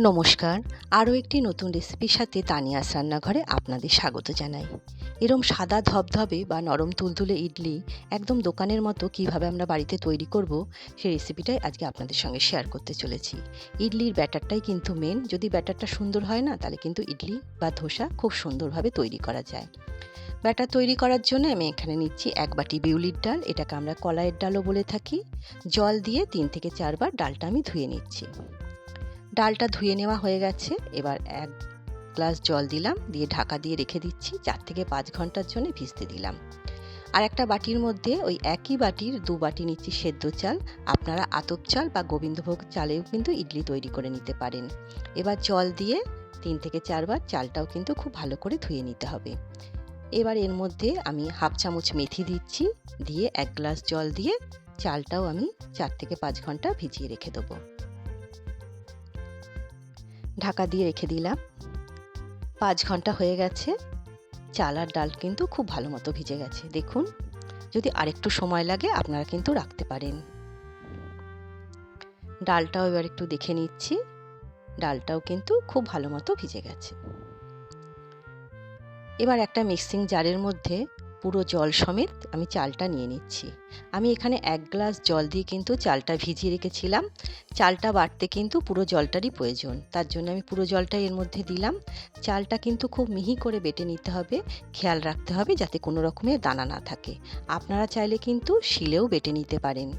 নমস্কার। আরও একটি নতুন রেসিপির সাথে তানিয়াস রান্নাঘরে আপনাদের স্বাগত জানাই। এরম সাদা ধবধবে বা নরম তুলতুলে ইডলি একদম দোকানের মতো কীভাবে আমরা বাড়িতে তৈরি করব সেই রেসিপিটাই আজকে আপনাদের সঙ্গে শেয়ার করতে চলেছি। ইডলির ব্যাটারটাই কিন্তু মেন যদি ব্যাটারটা সুন্দর হয় না, তাহলে কিন্তু ইডলি বা ধোসা খুব সুন্দরভাবে তৈরি করা যায়। ব্যাটার তৈরি করার জন্য আমি এখানে নিচ্ছি এক বাটি বিউলির ডাল। এটাকে আমরা কলাইয়ের ডালও বলে থাকি। জল দিয়ে তিন থেকে চারবার ডালটা আমি ধুয়ে নিচ্ছি। ডালটা ধুয়ে নেওয়া হয়ে গেছে। এবার এক গ্লাস জল দিলাম, দিয়ে ঢাকা দিয়ে রেখে দিচ্ছি। চার থেকে পাঁচ ঘণ্টার জন্য ভিজতে দিলাম। আর একটা বাটির মধ্যে ওই একই বাটির দু বাটি নিচ্ছি সেদ্ধ চাল। আপনারা আতপ চাল বা গোবিন্দভোগ চালেও কিন্তু ইডলি তৈরি করে নিতে পারেন। এবার জল দিয়ে তিন থেকে চারবার চালটাও কিন্তু খুব ভালো করে ধুয়ে নিতে হবে। এবার এর মধ্যে আমি হাফ চামচ মেথি দিচ্ছি, দিয়ে এক গ্লাস জল দিয়ে চালটাও আমি চার থেকে পাঁচ ঘণ্টা ভিজিয়ে রেখে দেবো। ঢাকা দিয়ে রেখে দিলাম। পাঁচ ঘণ্টা হয়ে গেছে। চাল আর ডাল কিন্তু খুব ভালো মতো ভিজে গেছে। দেখুন, যদি আরেকটু সময় লাগে, আপনারা কিন্তু রাখতে পারেন। ডালটাও এবার একটু দেখে নিচ্ছি। ডালটাও কিন্তু খুব ভালো মতো ভিজে গেছে। এবার একটা মিক্সিং জারের মধ্যে পুরো জল সমেত আমি চালটা নিয়ে নিচ্ছি। আমি এখানে এক গ্লাস জল দিয়ে কিন্তু চালটা ভিজিয়ে রেখেছিলাম। চালটা বাটতে কিন্তু পুরো জলটারই প্রয়োজন। তার জন্য আমি পুরো জলটা এর মধ্যে দিলাম। চালটা কিন্তু খুব মিহি করে বেটে নিতে হবে। খেয়াল রাখতে হবে যাতে কোনো রকমের দানা না থাকে। আপনারা চাইলে কিন্তু শিলেও বেটে নিতে পারেন।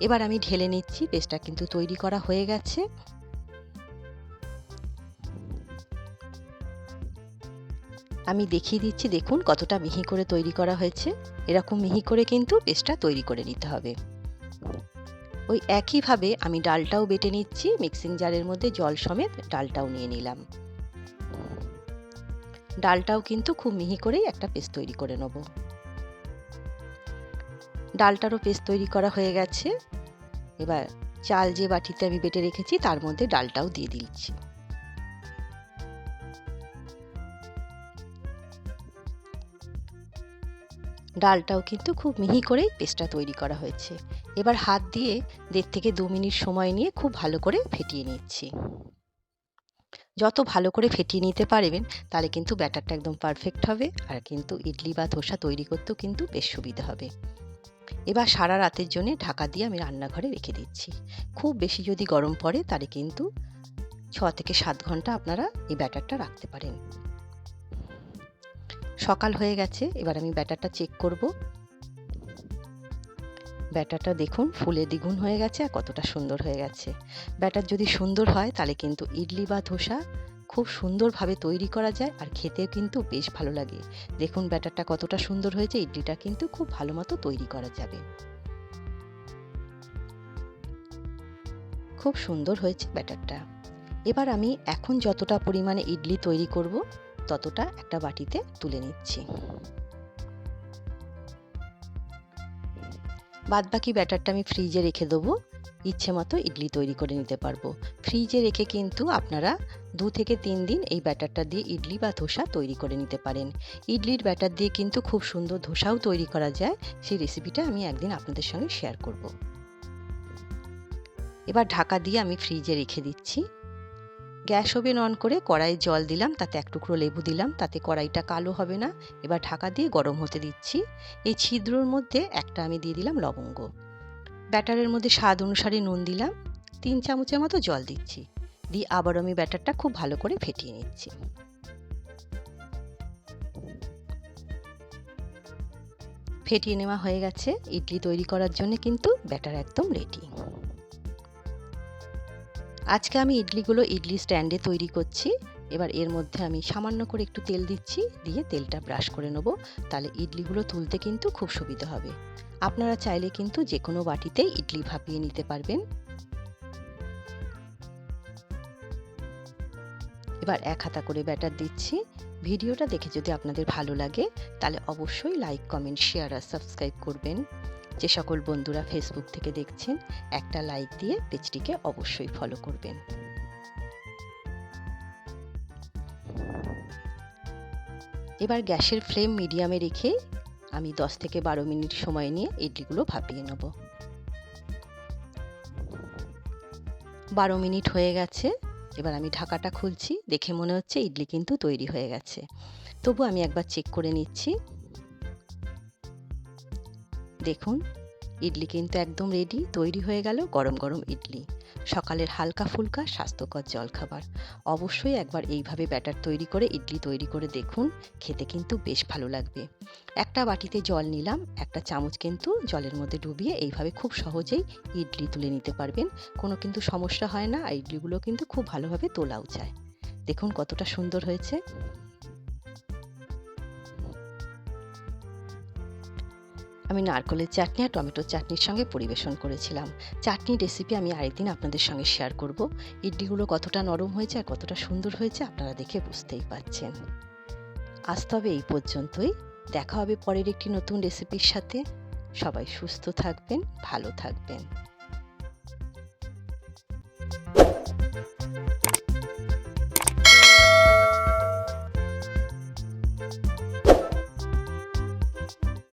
এবার আমি ঢেলে নিচ্ছি। পেস্টটা কিন্তু তৈরি করা হয়ে গেছে। আমি দেখিয়ে দিচ্ছি, দেখুন কতটা মিহি করে তৈরি করা হয়েছে। এরকম মিহি করে কিন্তু পেস্টটা তৈরি করে নিতে হবে। ওই একইভাবে আমি ডালটাও বেটে নিচ্ছি, মিক্সিং জারের মধ্যে জল সমেত ডালটাও নিয়ে নিলাম। ডালটাও কিন্তু খুব মিহি করেই একটা পেস্ট তৈরি করে নেব। ডালটারও পেস্ট তৈরি করা হয়ে গেছে। এবার চাল যে বাটিতে আমি বেটে রেখেছি, তার মধ্যে ডালটাও দিয়ে দিচ্ছি। ডালটাও কিন্তু খুব মিহি করেই পেস্টটা তৈরি করা হয়েছে। এবার হাত দিয়ে দেড় থেকে দু মিনিট সময় নিয়ে খুব ভালো করে ফেটিয়ে নিচ্ছি। যত ভালো করে ফেটিয়ে নিতে পারবেন, তাহলে কিন্তু ব্যাটারটা একদম পারফেক্ট হবে আর কিন্তু ইডলি বা ধোসা তৈরি করতেও কিন্তু বেশ সুবিধা হবে। এবার সারা রাতের জন্য ঢাকা দিয়ে আমি রান্নাঘরে রেখে দিচ্ছি। খুব বেশি যদি গরম পড়ে, তাহলে কিন্তু ছ থেকে সাত ঘণ্টা আপনারা এই ব্যাটারটা রাখতে পারেন। সকাল হয়ে গেছে, এবার আমি ব্যাটারটা চেক করব। ব্যাটারটা দেখুন, ফুলে দ্বিগুণ হয়ে গেছে আর কতটা সুন্দর হয়ে গেছে। ব্যাটার যদি সুন্দর হয়, তাহলে কিন্তু ইডলি বা ধোসা খুব সুন্দরভাবে তৈরি করা যায় আর খেতেও কিন্তু বেশ ভালো লাগে। দেখুন ব্যাটারটা কতটা সুন্দর হয়েছে, ইডলিটা কিন্তু খুব ভালো মতো তৈরি করা যাবে। খুব সুন্দর হয়েছে ব্যাটারটা। এবার আমি এখন যতটা পরিমাণে ইডলি তৈরি করব ততটা একটা বাটিতে তুলে নিচ্ছি। বাদ বাকি ব্যাটারটা আমি ফ্রিজে রেখে দেবো। ইচ্ছে মতো ইডলি তৈরি করে নিতে পারব। ফ্রিজে রেখে কিন্তু আপনারা দু থেকে তিন দিন এই ব্যাটারটা দিয়ে ইডলি বা ধোসা তৈরি করে নিতে পারেন। ইডলির ব্যাটার দিয়ে কিন্তু খুব সুন্দর ধোসাও তৈরি করা যায়। সেই রেসিপিটা আমি একদিন আপনাদের সঙ্গে শেয়ার করব। এবার ঢাকা দিয়ে আমি ফ্রিজে রেখে দিচ্ছি। গ্যাস ওভেন অন করে কড়াইয়ে জল দিলাম, তাতে এক টুকরো লেবু দিলাম, তাতে কড়াইটা কালো হবে না। এবার ঢাকা দিয়ে গরম হতে দিচ্ছি। এই ছিদ্রর মধ্যে একটা আমি দিয়ে দিলাম লবঙ্গ। ব্যাটারের মধ্যে স্বাদ অনুসারে নুন দিলাম। তিন চামচের মতো জল দিচ্ছি। দিয়ে আবার আমি ব্যাটারটা খুব ভালো করে ফেটিয়ে নিচ্ছি। ফেটিয়ে নেওয়া হয়ে গেছে। ইডলি তৈরি করার জন্য কিন্তু ব্যাটার একদম রেডি আজকে আমি ইডলিগুলো ইডলি স্ট্যান্ডে তৈরি করছি। এবার এর মধ্যে আমি সামান্য করে একটু তেল দিচ্ছি, দিয়ে তেলটা ব্রাশ করে নেব। তাহলে ইডলিগুলো তুলতে কিন্তু খুব সুবিধা হবে। আপনারা চাইলে কিন্তু যে কোনো বাটিতেই ইডলি ভাপিয়ে নিতে পারবেন। এবার এক হাতা করে ব্যাটার দিচ্ছি। ভিডিওটা দেখে যদি আপনাদের ভালো লাগে, তাহলে অবশ্যই লাইক, কমেন্ট, শেয়ার আর সাবস্ক্রাইব করবেন। যে সকল বন্ধুরা ফেসবুক থেকে দেখছেন, একটা লাইক দিয়ে পেজটিকে অবশ্যই ফলো করবেন। এবার গ্যাসের ফ্লেম মিডিয়ামে রেখে আমি 10 থেকে বারো মিনিট সময় নিয়ে ইডলিগুলো ভাপিয়ে নেব। বারো মিনিট হয়ে গেছে, এবার আমি ঢাকাটা খুলছি, দেখে মনে হচ্ছে ইডলি কিন্তু তৈরি হয়ে গেছে। তবু আমি একবার চেক করে নিচ্ছি। দেখুন, ইডলি কিন্তু একদম রেডি তৈরি হয়ে গেল গরম গরম ইডলি। সকালের হালকা ফুলকা স্বাস্থ্যকর জলখাবার। অবশ্যই একবার এইভাবে ব্যাটার তৈরি করে ইডলি তৈরি করে দেখুন, খেতে কিন্তু বেশ ভালো লাগবে। একটা বাটিতে জল নিলাম, একটা চামচ কিন্তু জলের মধ্যে ডুবিয়ে এইভাবে খুব সহজেই ইডলি তুলে নিতে পারবেন। কোনো কিন্তু সমস্যা হয় না, আর ইডলিগুলো কিন্তু খুব ভালোভাবে তোলাও যায়। দেখুন কতটা সুন্দর হয়েছে। আমি নারকলের চাটনি আর টমেটোর চাটনির সঙ্গে পরিবেশন করেছিলাম। চাটনি রেসিপি আমি আরেকদিন আপনাদের সঙ্গে শেয়ার করব। ইডলিগুলো কতটা নরম হয়েছে আর কতটা সুন্দর হয়েছে আপনারা দেখে বুঝতেই পাচ্ছেন আজ তবে এই পর্যন্তই। দেখা হবে পরের একটি নতুন রেসিপির সাথে। সবাই সুস্থ থাকবেন, ভালো থাকবেন।